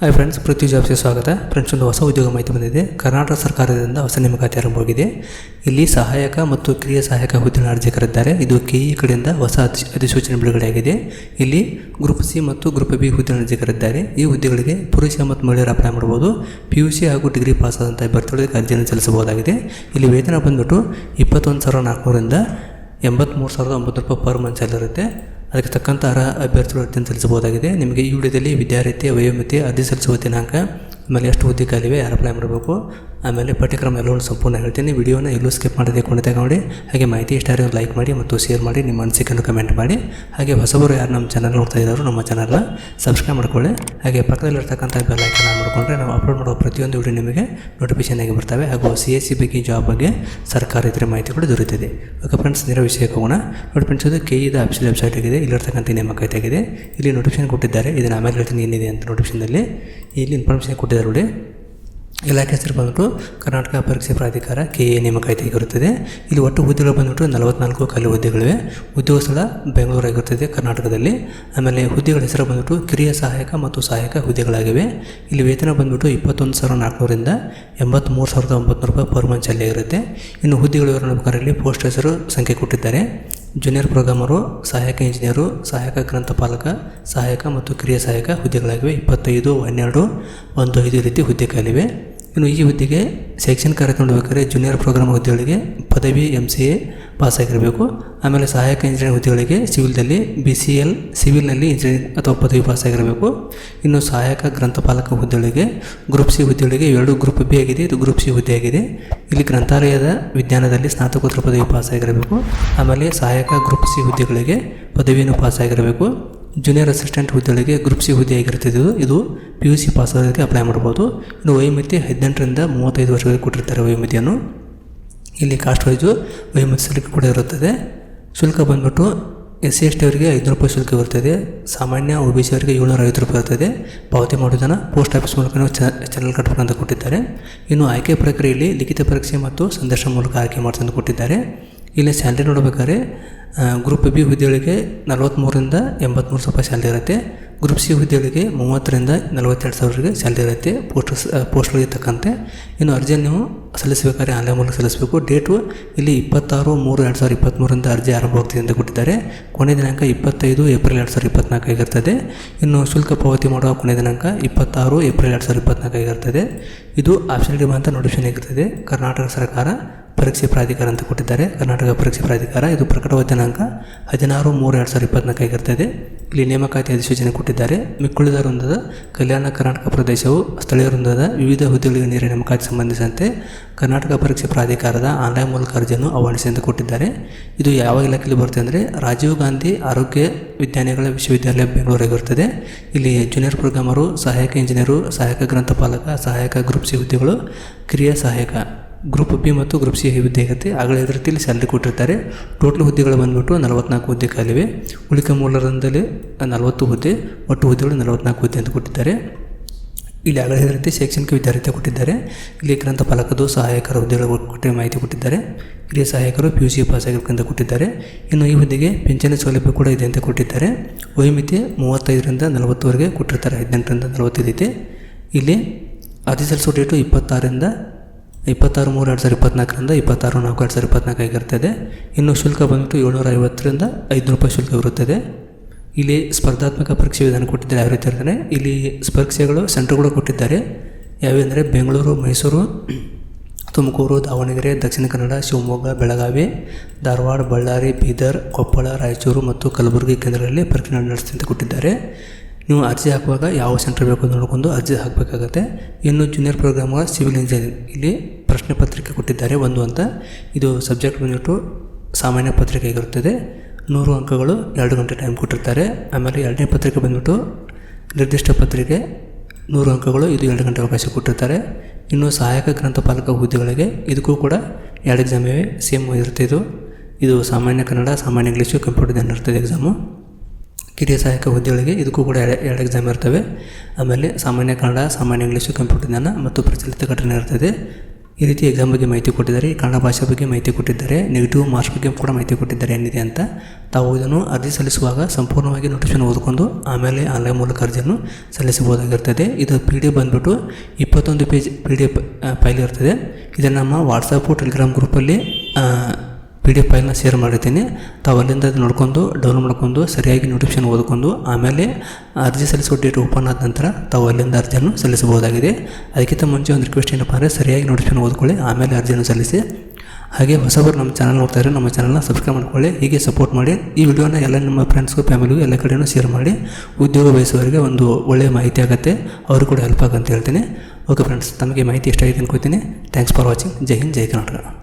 Hi friends ಪೃಥ್ವಿ ಜಾಬ್ಸ್ಗೆ ಸ್ವಾಗತ friends ಒಂದು ಹೊಸ ಉದ್ಯೋಗ ಮಾಹಿತಿ ಬಂದಿದೆ. ಕರ್ನಾಟಕ ಸರ್ಕಾರದಿಂದ ಹೊಸ ನೇಮಕಾತಿ ಆರಂಭವಾಗಿದೆ ಇಲ್ಲಿ ಸಹಾಯಕ ಮತ್ತು ಕಿರಿಯ ಸಹಾಯಕ ಹುದ್ದೆಗಳ ಅರ್ಜಿ ಕರೆದಿದ್ದಾರೆ ಇದು ಇ ಕಡೆಯಿಂದ ಹೊಸ ಅಧಿ- ಅಧಿಸೂಚನೆ ಬಿಡುಗಡೆಯಾಗಿದೆ. ಇಲ್ಲಿ ಗ್ರೂಪ್ ಸಿ ಮತ್ತು ಗ್ರೂಪ್ ಬಿ ಹುದ್ದೆಗಳ ಅರ್ಜಿ ಕರೆದಿದ್ದಾರೆ ಈ ಹುದ್ದೆಗಳಿಗೆ ಪುರುಷ ಮತ್ತು ಮಹಿಳೆಯರು ಅಪ್ಲೈ ಮಾಡ್ಬೋದು ಪಿ ಯು ಸಿ ಹಾಗೂ ಡಿಗ್ರಿ ಪಾಸ್ ಆದಂಥ ಅಭ್ಯರ್ಥಿಗಳಿಗೆ ಅರ್ಜಿಯನ್ನು ಸಲ್ಲಿಸಬಹುದಾಗಿದೆ. ಇಲ್ಲಿ ವೇತನ ಬಂದ್ಬಿಟ್ಟು ಇಪ್ಪತ್ತೊಂದು ಸಾವಿರದ ನಾಲ್ಕುನೂರಿಂದ ಎಂಬತ್ತ್ಮೂರು ಸಾವಿರದ ಒಂಬತ್ತು ರೂಪಾಯಿ ಪರ್ ಮಂತ್ ಇರುತ್ತೆ. ಅದಕ್ಕೆ ತಕ್ಕಂಥ ಅರ್ಹ ಅಭ್ಯರ್ಥಿಗಳು ಅರ್ಜಿಯನ್ನು ಸಲ್ಲಿಸಬಹುದಾಗಿದೆ ನಿಮಗೆ ಈ ವಿಡಿಯೋದಲ್ಲಿ ವಿದ್ಯಾರ್ಥಿ, ವಯೋಮಿತಿ, ಅರ್ಜಿ ಸಲ್ಲಿಸುವ ದಿನಾಂಕ, ಆಮೇಲೆ ಎಷ್ಟು ಹುದ್ದೆ ಖಾಲಿವೆ ಯಾರು ಅಪ್ಲೈ ಮಾಡಬೇಕು ಆಮೇಲೆ ಪಠ್ಯಕ್ರಮ ಎಲ್ಲವನ್ನು ಸಂಪೂರ್ಣ ಹೇಳ್ತೀನಿ. ವಿಡಿಯೋನ ಎಲ್ಲೂ ಸ್ಕಿಪ್ ಮಾಡದೆ ಕೊಂಡು ನೋಡಿ, ಹಾಗೆ ಮಾಹಿತಿ ಇಷ್ಟ ಆದರೆ ಲೈಕ್ ಮಾಡಿ ಮತ್ತು ಶೇರ್ ಮಾಡಿ, ನಿಮ್ಮ ಅನಿಸಿಕೆಯನ್ನು ಕಮೆಂಟ್ ಮಾಡಿ. ಹಾಗೆ ಹೊಸಬರು ಯಾರು ನಮ್ಮ ಚಾನಲ್ ನೋಡ್ತಾ ಇದ್ದಾರೋ ನಮ್ಮ ಚಾನಲ್ನ ಸಬ್ಸ್ಕ್ರೈಬ್ ಮಾಡ್ಕೊಳ್ಳಿ. ಹಾಗೆ ಪಕ್ಕದಲ್ಲಿರ್ತಕ್ಕಂಥ ಬೆಲ್ ಐಕನ್ ಮಾಡಿಕೊಂಡ್ರೆ ನಾವು ಅಪ್ಲೋಡ್ ಮಾಡುವ ಪ್ರತಿಯೊಂದು ವಿಡಿಯೋ ನಿಮಗೆ ನೋಟಿಫಿಕೇಶನ್ ಆಗಿ ಬರ್ತವೆ. ಹಾಗೂ ಸಿ ಎಸ್ ಸಿ ಬಗ್ಗೆ ಜಾಬ್ ಬಗ್ಗೆ ಸರ್ಕಾರ ಇದ್ರೆ ಮಾಹಿತಿ ಕೂಡ ದೊರೆಯುತ್ತದೆ. ಓಕೆ ಫ್ರೆಂಡ್ಸ್ ನೇರ ವಿಷಯಕ್ಕೆ ಹೋಗೋಣ. ನೋಡಿ ಫ್ರೆಂಡ್ಸ್ ಇದು ಕೆ ಇದ ಅಫಿಷಿಯಲ್ ವೆಬ್ಸೈಟ್ ಆಗಿದೆ. ಇಲ್ಲಿರ್ತಕ್ಕಂಥ ನೇಮಕ ಆಗಿದೆ. ಇಲ್ಲಿ ನೋಟಿಫಿಕೇಶನ್ ಕೊಟ್ಟಿದ್ದಾರೆ. ಇದನ್ನು ಆಮೇಲೆ ಹೇಳ್ತೀನಿ ಏನಿದೆ ಅಂತ ನೋಟಿಫಿಕೇಶನಲ್ಲಿ ಇಲ್ಲಿ ಇನ್ಫಾರ್ಮೇಷನ್ ಕೊಟ್ಟಿದ್ದಾರೆ ನೋಡಿ. ಇಲಾಖೆ ಹೆಸರು ಬಂದ್ಬಿಟ್ಟು ಕರ್ನಾಟಕ ಪರೀಕ್ಷೆ ಪ್ರಾಧಿಕಾರ ಕೆ ಎ ನೇಮಕಾತಿ ಆಗಿರುತ್ತದೆ ಇಲ್ಲಿ ಒಟ್ಟು ಹುದ್ದೆಗಳು ಬಂದ್ಬಿಟ್ಟು ನಲವತ್ನಾಲ್ಕು ಖಾಲಿ ಹುದ್ದೆಗಳಿವೆ. ಉದ್ಯೋಗ ಸ್ಥಳ ಬೆಂಗಳೂರು ಆಗಿರುತ್ತದೆ ಕರ್ನಾಟಕದಲ್ಲಿ. ಆಮೇಲೆ ಹುದ್ದೆಗಳ ಹೆಸರು ಬಂದ್ಬಿಟ್ಟು ಕಿರಿಯ ಸಹಾಯಕ ಮತ್ತು ಸಹಾಯಕ ಹುದ್ದೆಗಳಾಗಿವೆ. ಇಲ್ಲಿ ವೇತನ ಬಂದ್ಬಿಟ್ಟು ಇಪ್ಪತ್ತೊಂದು ಸಾವಿರದ ನಾಲ್ಕುನೂರಿಂದ ಎಂಬತ್ತ್ಮೂರು ಸಾವಿರದ ಒಂಬತ್ತು ರೂಪಾಯಿ ಪರ್ ಮಂತ್ ಇರುತ್ತೆ ಇನ್ನು ಹುದ್ದೆಗಳು ವಿವರ ನೋಡ್ಬೇಕಾದ್ರೆ ಇಲ್ಲಿ ಪೋಸ್ಟ್ ಹೆಸರು ಸಂಖ್ಯೆ ಕೊಟ್ಟಿದ್ದಾರೆ. ಜೂನಿಯರ್ ಪ್ರೋಗ್ರಾಮರು ಸಹಾಯಕ ಇಂಜಿನಿಯರು ಸಹಾಯಕ ಗ್ರಂಥಪಾಲಕ, ಸಹಾಯಕ ಮತ್ತು ಕ್ರಿಯಾ ಸಹಾಯಕ ಹುದ್ದೆಗಳಾಗಿವೆ. ಇಪ್ಪತ್ತೈದು, ಹನ್ನೆರಡು, ಒಂದು ಐದು ರೀತಿ ಹುದ್ದೆಗಳಿವೆ ಇನ್ನು ಈ ಹುದ್ದೆಗೆ ಶೈಕ್ಷಣಿಕ ಕಾರ್ಯಕ್ರಮ ನೋಡಬೇಕಾದ್ರೆ ಜೂನಿಯರ್ ಪ್ರೋಗ್ರಾಮ್ ಹುದ್ದೆಗಳಿಗೆ ಪದವಿ ಎಂ ಸಿ ಎ ಪಾಸ್ ಆಗಿರಬೇಕು ಆಮೇಲೆ ಸಹಾಯಕ ಇಂಜಿನಿಯರ್ ಹುದ್ದೆಗಳಿಗೆ ಸಿವಿಲ್ದಲ್ಲಿ ಬಿ ಸಿ ಎಲ್ ಸಿವಿಲ್ನಲ್ಲಿ ಇಂಜಿನಿಯರಿಂಗ್ ಅಥವಾ ಪದವಿ ಪಾಸ್ ಆಗಿರಬೇಕು ಇನ್ನು ಸಹಾಯಕ ಗ್ರಂಥಪಾಲಕ ಹುದ್ದೆಗಳಿಗೆ ಗ್ರೂಪ್ ಸಿ ಹುದ್ದೆಗಳಿಗೆ ಎರಡು ಗ್ರೂಪ್ ಬಿ ಆಗಿದೆ. ಇದು ಗ್ರೂಪ್ ಸಿ ಹುದ್ದೆ ಆಗಿದೆ. ಇಲ್ಲಿ ಗ್ರಂಥಾಲಯದ ವಿಜ್ಞಾನದಲ್ಲಿ ಸ್ನಾತಕೋತ್ತರ ಪದವಿ ಪಾಸ್ ಆಗಿರಬೇಕು ಆಮೇಲೆ ಸಹಾಯಕ ಗ್ರೂಪ್ ಸಿ ಹುದ್ದೆಗಳಿಗೆ ಪದವಿಯನ್ನು ಪಾಸ್ ಆಗಿರಬೇಕು ಜೂನಿಯರ್ ಅಸಿಸ್ಟೆಂಟ್ ಹುದ್ದೆಗಳಿಗೆ ಗ್ರೂಪ್ ಸಿ ಹುದ್ದೆ ಆಗಿರ್ತದೆ ಇದು. ಪಿ ಯು ಸಿ ಪಾಸ್ ಆಗೋದಕ್ಕೆ ಅಪ್ಲೈ ಮಾಡ್ಬೋದು ಇನ್ನು ವಯೋಮಿತಿ ಹದಿನೆಂಟರಿಂದ ಮೂವತ್ತೈದು ವರ್ಷಗಳಿಗೆ ಕೊಟ್ಟಿರ್ತಾರೆ ವಯೋಮಿತಿಯನ್ನು ಇಲ್ಲಿ ಕಾಸ್ಟ್ ವೈಸು ವಯೋಮಿತಿ ಸಲಿಕೆ ಕೂಡ ಇರುತ್ತದೆ. ಶುಲ್ಕ ಬಂದ್ಬಿಟ್ಟು ಎಸ್ ಸಿ ಎಸ್ ಟಿ ಅವರಿಗೆ ಐದುನೂರು ರೂಪಾಯಿ ಶುಲ್ಕ ಇರುತ್ತದೆ ಸಾಮಾನ್ಯ ಒ ಬಿ ಸಿ ಅವರಿಗೆ ಏಳ್ನೂರ ಐವತ್ತು ರೂಪಾಯಿ ಇರ್ತದೆ ಪಾವತಿ ಮಾಡೋದನ್ನು ಪೋಸ್ಟ್ ಆಫೀಸ್ ಮೂಲಕ ಚಾನಲ್ ಕಟ್ಬೇಕಂತ ಕೊಟ್ಟಿದ್ದಾರೆ. ಇನ್ನು ಆಯ್ಕೆ ಪ್ರಕ್ರಿಯೆಯಲ್ಲಿ ಲಿಖಿತ ಪರೀಕ್ಷೆ ಮತ್ತು ಸಂದರ್ಶನ ಮೂಲಕ ಆಯ್ಕೆ ಮಾಡ್ತಂದು ಕೊಟ್ಟಿದ್ದಾರೆ. ಇಲ್ಲಿ ಸ್ಯಾಲ್ರಿ ನೋಡ್ಬೇಕಾದ್ರೆ ಗ್ರೂಪ್ ಬಿ ಹುದ್ದೆಗಳಿಗೆ ನಲವತ್ತ್ಮೂರರಿಂದ ಎಂಬತ್ತ್ಮೂರು ಸಾವಿರ ರೂಪಾಯಿ ಸ್ಯಾಲ್ರಿ ಇರುತ್ತೆ. ಗ್ರೂಪ್ ಸಿ ಹುದ್ದೆಗಳಿಗೆ ಮೂವತ್ತರಿಂದ ನಲವತ್ತೆರಡು ಸಾವಿರಗೆ ಸ್ಯಾಲ್ರಿ ಇರುತ್ತೆ ಪೋಸ್ಟ್ ಪೋಸ್ಟ್ಗಳಿಗೆ ತಕ್ಕಂತೆ. ಇನ್ನು ಅರ್ಜಿಯನ್ನು ನೀವು ಸಲ್ಲಿಸಬೇಕಾದ್ರೆ ಆನ್ಲೈನ್ ಮೂಲಕ ಸಲ್ಲಿಸಬೇಕು. ಡೇಟು ಇಲ್ಲಿ ಇಪ್ಪತ್ತಾರು ಮೂರು ಎರಡು ಸಾವಿರದ ಇಪ್ಪತ್ತ್ಮೂರರಿಂದ ಅರ್ಜಿ ಆರಂಭವಾಗ್ತಿದೆ ಅಂತ ಕೊಟ್ಟಿದ್ದಾರೆ. ಕೊನೆ ದಿನಾಂಕ ಇಪ್ಪತ್ತೈದು ಏಪ್ರಿಲ್ ಎರಡು ಸಾವಿರದ ಇಪ್ಪತ್ನಾಲ್ಕು ಆಗಿರ್ತದೆ. ಇನ್ನು ಶುಲ್ಕ ಪಾವತಿ ಮಾಡುವ ಕೊನೆ ದಿನಾಂಕ ಇಪ್ಪತ್ತಾರು ಏಪ್ರಿಲ್ ಎರಡು ಸಾವಿರದ ಇಪ್ಪತ್ನಾಲ್ಕು ಆಗಿರ್ತದೆ. ಇದು ಆಪ್ಷನ್ ಡಿ ಅಂತ ನೋಟಿಫಿಕೇಶನ್ ಆಗಿರ್ತದೆ. ಕರ್ನಾಟಕ ಸರ್ಕಾರ ಪರೀಕ್ಷೆ ಪ್ರಾಧಿಕಾರ ಅಂತ ಕೊಟ್ಟಿದ್ದಾರೆ. ಕರ್ನಾಟಕ ಪರೀಕ್ಷೆ ಪ್ರಾಧಿಕಾರ ಇದು ಪ್ರಕಟವಾದ ದಿನಾಂಕ ಹದಿನಾರು ಮೂರು ಎರಡು ಸಾವಿರದ ಇಪ್ಪತ್ನಾಲ್ಕು ಆಗಿರ್ತದೆ. ಇಲ್ಲಿ ನೇಮಕಾತಿ ಅಧಿಸೂಚನೆ ಕೊಟ್ಟಿದ್ದಾರೆ. ಮಿಕ್ಕುಳಿದ ವೃಂದದ, ಕಲ್ಯಾಣ ಕರ್ನಾಟಕ ಪ್ರದೇಶವು ಸ್ಥಳೀಯ ವೃಂದದ ವಿವಿಧ ಹುದ್ದೆಗಳಿಗೆ ನೇರ ನೇಮಕಾತಿ ಸಂಬಂಧಿಸಿದಂತೆ ಕರ್ನಾಟಕ ಪರೀಕ್ಷೆ ಪ್ರಾಧಿಕಾರದ ಆನ್ಲೈನ್ ಮೂಲಕ ಅರ್ಜಿಯನ್ನು ಆಹ್ವಾನಿಸಿ ಅಂತ ಕೊಟ್ಟಿದ್ದಾರೆ. ಇದು ಯಾವ ಇಲಾಖೆಯಲ್ಲಿ ಬರುತ್ತೆ ಅಂದರೆ ರಾಜೀವ್ ಗಾಂಧಿ ಆರೋಗ್ಯ ವಿಜ್ಞಾನಿಗಳ ವಿಶ್ವವಿದ್ಯಾಲಯ ಬೆಂಗಳೂರಾಗಿರುತ್ತದೆ ಇಲ್ಲಿ ಜೂನಿಯರ್ ಪ್ರೋಗ್ರಾಮರು ಸಹಾಯಕ ಇಂಜಿನಿಯರು ಸಹಾಯಕ ಗ್ರಂಥಪಾಲಕ ಸಹಾಯಕ ಗ್ರೂಪ್ ಸಿ ಹುದ್ದೆಗಳು, ಕ್ರಿಯಾ ಸಹಾಯಕ ಗ್ರೂಪ್ ಬಿ ಮತ್ತು ಗ್ರೂಪ್ ಸಿ ಹುದ್ದೆ ಇರುತ್ತೆ ಆಗಲೇ ಇದೇ ರೀತಿಯಲ್ಲಿ ಸ್ಯಾಲ್ರಿ ಕೊಟ್ಟಿರ್ತಾರೆ. ಟೋಟಲ್ ಹುದ್ದೆಗಳು ಬಂದ್ಬಿಟ್ಟು ನಲವತ್ನಾಲ್ಕು ಹುದ್ದೆ ಖಾಲಿವೆ. ಉಳಿಕೆ ಮೂಲರಿಂದಲೇ ನಲವತ್ತು ಹುದ್ದೆ, ಒಟ್ಟು ಹುದ್ದೆಗಳು ನಲವತ್ನಾಲ್ಕು ಹುದ್ದೆ ಅಂತ ಕೊಟ್ಟಿದ್ದಾರೆ. ಇಲ್ಲಿ ಆಗಲೇ ರೀತಿ ಶೈಕ್ಷಣಿಕ ವಿದ್ಯಾರ್ಥಿ ಕೊಟ್ಟಿದ್ದಾರೆ. ಇಲ್ಲಿ ಗ್ರಂಥಪಾಲಕದು ಸಹಾಯಕರ ಹುದ್ದೆಗಳ ಕೊಟ್ಟು ಮಾಹಿತಿ ಕೊಟ್ಟಿದ್ದಾರೆ. ಇಲ್ಲಿ ಸಹಾಯಕರು ಪಿ ಯು ಸಿ ಪಾಸ್ ಆಗಿರ್ಬೇಕಂತ ಕೊಟ್ಟಿದ್ದಾರೆ. ಇನ್ನು ಈ ಹುದ್ದೆಗೆ ಪಿಂಚಣಿ ಸೌಲಭ್ಯ ಕೂಡ ಇದೆ ಅಂತ ಕೊಟ್ಟಿದ್ದಾರೆ. ವಯೋಮಿತಿ ಮೂವತ್ತೈದರಿಂದ ನಲವತ್ತುವರೆಗೆ ಕೊಟ್ಟಿರ್ತಾರೆ. ಹದಿನೆಂಟರಿಂದ ನಲವತ್ತೈದು ಐತೆ ಇಲ್ಲಿ ಸಲ್ಲಿಸೋ ಡೇಟು ಇಪ್ಪತ್ತಾರರಿಂದ ಇಪ್ಪತ್ತಾರು ಮೂರು ಎರಡು ಸಾವಿರದ ಇಪ್ಪತ್ನಾಲ್ಕರಿಂದ ಇಪ್ಪತ್ತಾರು ನಾಲ್ಕು ಎರಡು ಸಾವಿರದ ಇಪ್ಪತ್ನಾಲ್ಕು ಆಗಿರ್ತದೆ. ಇನ್ನು ಶುಲ್ಕ ಬಂದ್ಬಿಟ್ಟು ಏಳ್ನೂರ ಐವತ್ತರಿಂದ ಐದುನೂರು ರೂಪಾಯಿ ಶುಲ್ಕ ಇರುತ್ತದೆ ಇಲ್ಲಿ ಸ್ಪರ್ಧಾತ್ಮಕ ಪರೀಕ್ಷೆ ವಿಧಾನ ಕೊಟ್ಟಿದ್ದಾರೆ ಯಾವ ರೀತಿ ಇರ್ತಾನೆ ಇಲ್ಲಿ ಪರೀಕ್ಷೆಗಳು ಸೆಂಟರ್ಗಳು ಕೊಟ್ಟಿದ್ದಾರೆ. ಯಾವ್ಯಾವ ಬೆಂಗಳೂರು, ಮೈಸೂರು, ತುಮಕೂರು, ದಾವಣಗೆರೆ, ದಕ್ಷಿಣ ಕನ್ನಡ, ಶಿವಮೊಗ್ಗ, ಬೆಳಗಾವಿ, ಧಾರವಾಡ, ಬಳ್ಳಾರಿ, ಬೀದರ್, ಕೊಪ್ಪಳ, ರಾಯಚೂರು ಮತ್ತು ಕಲಬುರಗಿ ಕೇಂದ್ರಗಳಲ್ಲಿ ಪರೀಕ್ಷೆ ನಡೆಸಿದಂತೆ ಕೊಟ್ಟಿದ್ದಾರೆ. ನೀವು ಅರ್ಜಿ ಹಾಕುವಾಗ ಯಾವ ಸೆಂಟರ್ ಬೇಕು ಅಂತ ನೋಡಿಕೊಂಡು ಅರ್ಜಿ ಹಾಕಬೇಕಾಗತ್ತೆ. ಇನ್ನು ಜೂನಿಯರ್ ಪ್ರೋಗ್ರಾಮ್ಗಳ ಸಿವಿಲ್ ಇಂಜಿನಿಯರಿಂಗ್. ಇಲ್ಲಿ ಪ್ರಶ್ನೆ ಪತ್ರಿಕೆ ಕೊಟ್ಟಿದ್ದಾರೆ ಒಂದು ಅಂತ. ಇದು ಸಬ್ಜೆಕ್ಟ್ ಬಂದ್ಬಿಟ್ಟು ಸಾಮಾನ್ಯ ಪತ್ರಿಕೆ ಆಗಿರುತ್ತದೆ. ನೂರು ಅಂಕಗಳು ಎರಡು ಗಂಟೆ ಟೈಮ್ ಕೊಟ್ಟಿರ್ತಾರೆ. ಆಮೇಲೆ ಎರಡನೇ ಪತ್ರಿಕೆ ಬಂದ್ಬಿಟ್ಟು ನಿರ್ದಿಷ್ಟ ಪತ್ರಿಕೆ ನೂರು ಅಂಕಗಳು, ಇದು ಎರಡು ಗಂಟೆ ಅವಕಾಶ ಕೊಟ್ಟಿರ್ತಾರೆ. ಇನ್ನು ಸಹಾಯಕ ಗ್ರಂಥಪಾಲಕ ಹುದ್ದೆಗಳಿಗೆ ಇದಕ್ಕೂ ಕೂಡ ಎರಡು ಎಕ್ಸಾಮ್ ಸೇಮ್ ಇರುತ್ತೆ ಇದು. ಇದು ಸಾಮಾನ್ಯ ಕನ್ನಡ, ಸಾಮಾನ್ಯ ಇಂಗ್ಲೀಷು ಕಂಪ್ಯೂಟರ್ ಜ್ಞಾನ ಇರ್ತದೆ ಎಕ್ಸಾಮು ಕಿರಿಯ ಸಹಾಯಕ ಹುದ್ದೆಗಳಿಗೆ ಇದಕ್ಕೂ ಕೂಡ ಎರಡು ಎರಡು ಎಕ್ಸಾಮ್ ಇರ್ತವೆ. ಆಮೇಲೆ ಸಾಮಾನ್ಯ ಕನ್ನಡ, ಸಾಮಾನ್ಯ ಇಂಗ್ಲೀಷು ಕಂಪ್ಯೂಟರ್ ಜ್ಞಾನ ಮತ್ತು ಪ್ರಚಲಿತ ಘಟನೆ ಇರ್ತದೆ ಈ ರೀತಿ ಎಕ್ಸಾಮ್ ಬಗ್ಗೆ ಮಾಹಿತಿ ಕೊಟ್ಟಿದ್ದಾರೆ, ಕನ್ನಡ ಭಾಷೆ ಬಗ್ಗೆ ಮಾಹಿತಿ ಕೊಟ್ಟಿದ್ದಾರೆ ನೆಗೆಟಿವ್ ಮಾರ್ಕ್ಸ್ ಬಗ್ಗೆ ಕೂಡ ಮಾಹಿತಿ ಕೊಟ್ಟಿದ್ದಾರೆ ಏನಿದೆ ಅಂತ. ತಾವು ಇದನ್ನು ಅರ್ಜಿ ಸಲ್ಲಿಸುವಾಗ ಸಂಪೂರ್ಣವಾಗಿ ನೋಟಿಫಿಕೇಶನ್ ಓದ್ಕೊಂಡು ಆಮೇಲೆ ಆನ್ಲೈನ್ ಮೂಲಕ ಅರ್ಜಿಯನ್ನು ಸಲ್ಲಿಸಬಹುದಾಗಿರ್ತದೆ. ಇದು ಪಿ ಡಿ ಎಫ್ ಬಂದುಬಿಟ್ಟು ಇಪ್ಪತ್ತೊಂದು page P D F file ಇರ್ತದೆ. ಇದನ್ನು ನಮ್ಮ ವಾಟ್ಸಪ್ಪು ಟೆಲಿಗ್ರಾಮ್ ಗ್ರೂಪಲ್ಲಿ ಪಿ ಡಿ ಎಫ್ ಫೈಲ್ನ ಶೇರ್ ಮಾಡಿರ್ತೀನಿ. ತಾವು ಅಲ್ಲಿಂದ ಅದು ನೋಡ್ಕೊಂಡು ಡೌನ್ಲೋಡ್ ಮಾಡ್ಕೊಂಡು, ಸರಿಯಾಗಿ ನೋಟಿಫಿಕೇಶನ್ ಓದ್ಕೊಂಡು, ಆಮೇಲೆ ಅರ್ಜಿ ಸಲ್ಲಿಸೋ ಡೇಟ್ ಓಪನ್ ಆದ ನಂತರ ತಾವು ಅಲ್ಲಿಂದ ಅರ್ಜಿಯನ್ನು ಸಲ್ಲಿಸಬಹುದಾಗಿದೆ. ಅದಕ್ಕಿಂತ ಮುಂಚೆ ಒಂದು ರಿಕ್ವೆಸ್ಟ್ ಏನಪ್ಪ ಅಂದರೆ ಸರಿಯಾಗಿ ನೋಟಿಫಿಕೇಶನ್ ಓದ್ಕೊಳ್ಳಿ, ಆಮೇಲೆ ಅರ್ಜಿಯನ್ನು ಸಲ್ಲಿಸಿ. ಹಾಗೆ ಹೊಸಬರು ನಮ್ಮ ಚಾನಲ್ ನೋಡ್ತಾ ಇರೋ ನಮ್ಮ ಚಾನಲ್ನ ಸಬ್ಸ್ಕ್ರೈಬ್ ಮಾಡ್ಕೊಳ್ಳಿ, ಹೀಗೆ ಸಪೋರ್ಟ್ ಮಾಡಿ. ಈ ವಿಡಿಯೋನ ಎಲ್ಲ ನಿಮ್ಮ ಫ್ರೆಂಡ್ಸ್ಗೂ ಫ್ಯಾಮಿಲಿಗೂ ಎಲ್ಲ ಕಡೆಯೂ ಶೇರ್ ಮಾಡಿ. ಉದ್ಯೋಗ ಬಯಸುವವರಿಗೆ ಒಂದು ಒಳ್ಳೆಯ ಮಾಹಿತಿ ಆಗುತ್ತೆ. ಅವರು ಕೂಡ ಹೆಲ್ಪ್ ಆಗುತ್ತೆ ಹೇಳ್ತೀನಿ. ಓಕೆ ಫ್ರೆಂಡ್ಸ್ ತಮಗೆ ಮಾಹಿತಿ ಇಷ್ಟ ಆಗಿದೆ ಅನ್ಕೋತೀನಿ ಥ್ಯಾಂಕ್ಸ್ ಫಾರ್ ವಾಚಿಂಗ್ ಜೈ ಹಿಂದ್, ಜೈ ಕರ್ನಾಟಕ.